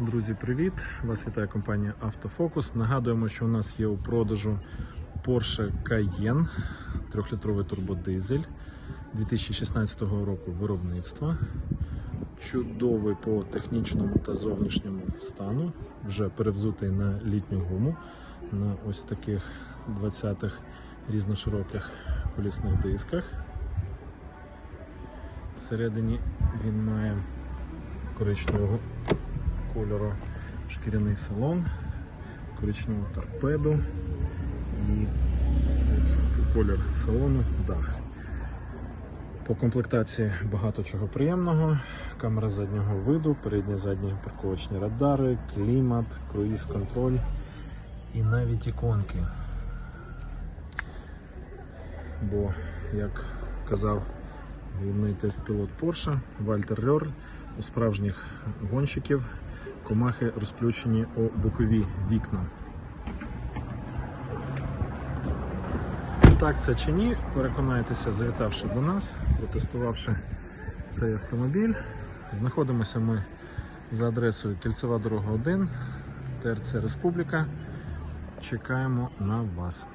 Друзі, привіт! Вас вітає компанія Автофокус. Нагадуємо, що у нас є у продажу Porsche Cayenne 3-літровий турбодизель 2016 року виробництва. Чудовий по технічному та зовнішньому стану. Вже перевзутий на літню гуму на ось таких 20-х різношироких колісних дисках. Всередині він має коричневого кольору шкіряний салон, коричневу торпеду і колір салону дах. По комплектації багато чого приємного. Камера заднього виду, передні задні парковочні радари, клімат, круїз контроль і навіть іконки. Бо, як казав головний тест-пілот Porsche Вальтер Рьор, у справжніх гонщиків комахи розплющені у бокові вікна. Так це чи ні, переконайтеся, завітавши до нас, протестувавши цей автомобіль. Знаходимося ми за адресою Кільцева дорога 1, ТРЦ Республіка. Чекаємо на вас.